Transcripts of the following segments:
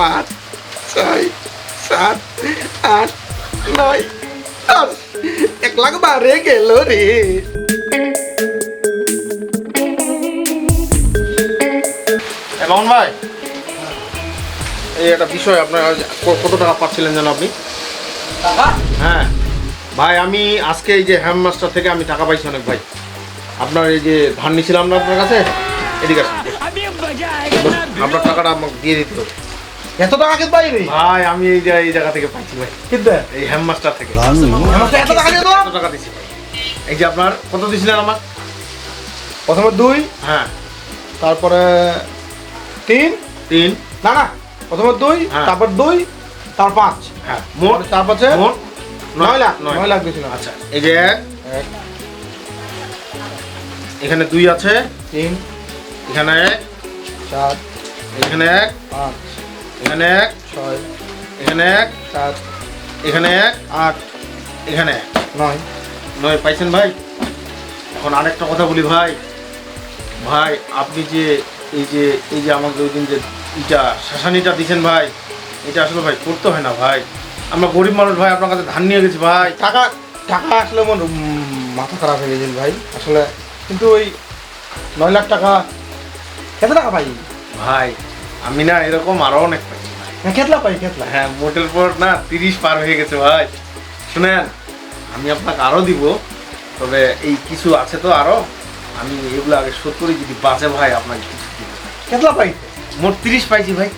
পাঁচ ছয় সাত আট নয় দশ। এক লাখ বারে গেল রে। এমন ভাই এই একটা বিষয় আপনার কত টাকা পাচ্ছিলেন যেন আপনি? হ্যাঁ। ভাই আমি আজকে এই যে হ্যামমাস্টার থেকে আমি টাকা পাইছি অনেক ভাই। আপনার এই যে ধান নিয়েছিলাম না আপনার কাছে? এদিকে আসুন আপনার টাকাটা আমাকে দিয়ে দিতে হবে। এত টাকা কিন্তু পাইনি ভাই আমি এই যে এই জায়গা থেকে পাইছি ভাই। কিন্তু এই হ্যামমাস্টার থেকে। আমাকে এত টাকা দিয়ে কত টাকা ভাই এই যে আপনার কত দিয়েছিলেন আমার? প্রথমে দুই হ্যাঁ। তারপরে তিন। তিন। না না প্রথমে দুই হ্যাঁ। তারপর দুই তারপর পাঁচ। হ্যাঁ মোট তারপর হচ্ছে মোট নয় লাখ নয় লাখ দিয়েছিলাম আচ্ছা এই যে এক। এখানে দুই আছে। তিন। এখানে এক। চার। এখানে এক। পাঁচ। এখানে এক ছয় এখানে এক সাত এখানে এক আট এখানে এক। নয়। নয় পাইছেন ভাই? এখন আরেকটা কথা বলি ভাই। ভাই আপনি যে এই যে এই যে আমাকে ওই দিন যে ইটা শাসানিটা দিছেন ভাই এটা আসলে ভাই করতে হয় না ভাই। আমরা গরিব মানুষ ভাই আপনার কাছে ধান নিয়ে গেছি ভাই। টাকা টাকা আসলে মন মাথা খারাপ হয়ে গেছিল ভাই আসলে। কিন্তু ওই নয় লাখ টাকা কত টাকা ভাই? ভাই আমি না এরকম আরও অনেক ভাই হ্যাঁ কেতলা পাই কেতলা। হ্যাঁ মোটের পর না তিরিশ পার হয়ে গেছে ভাই। শুনেন আমি আপনাকে আরও দিব তবে এই কিছু আছে তো আরও। আমি এগুলো আগে সত্তরই যদি বাঁচে ভাই আপনাকে কিছু দিব। কেতলা পাই? মোট তিরিশ পাইছি ভাই।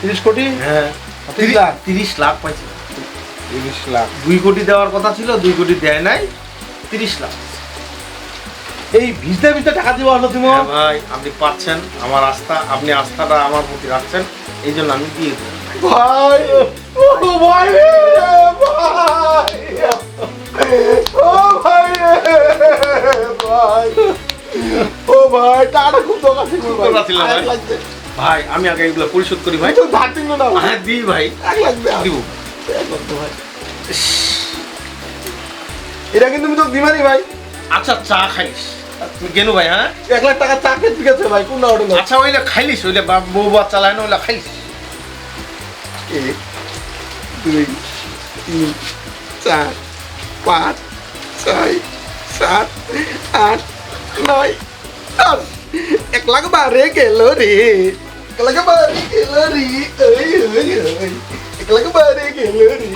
তিরিশ কোটি? হ্যাঁ তিরিশ লাখ? তিরিশ লাখ পাইছি। তিরিশ লাখ। দুই কোটি দেওয়ার কথা ছিল দুই কোটি দেয় নাই তিরিশ লাখ। এই ভিজতে ভিজতে টাকা দিব আসলো তুমি হ্যাঁ ভাই আপনি পাচ্ছেন আমার আস্থা আপনি আস্থাটা আমার প্রতি রাখছেন এই জন্য আমি দিয়ে ভাই ও ভাই রে, ভাই। ও ভাই রে, ভাই। ও ভাই টাকাটা খুব দরকার ছিল ভাই। ভাই। আমি আগে এগুলো পরিশোধ করি ভাই। তো ধার দিল না হ্যাঁ দিই ভাই। এক দে। দিব। ভাই। এটা কিন্তু আমি তো দিবানি ভাই। আচ্ছা চা খাইস। কেন ভাই হ্যাঁ? এক লাখ টাকা চা খেতে গেছে ভাই কোন হোটেল আচ্ছা ওইলে খাইলিস ওইলে বউ বাচ্চা লাইন ওইলে খাইলিস। এক দুই তিন চার পাঁচ ছয় সাত আট নয় দশ। এক লাখ বারে গেল রে। এক লাখ বারে গেল রে। এক লাখ বারে গেল রে।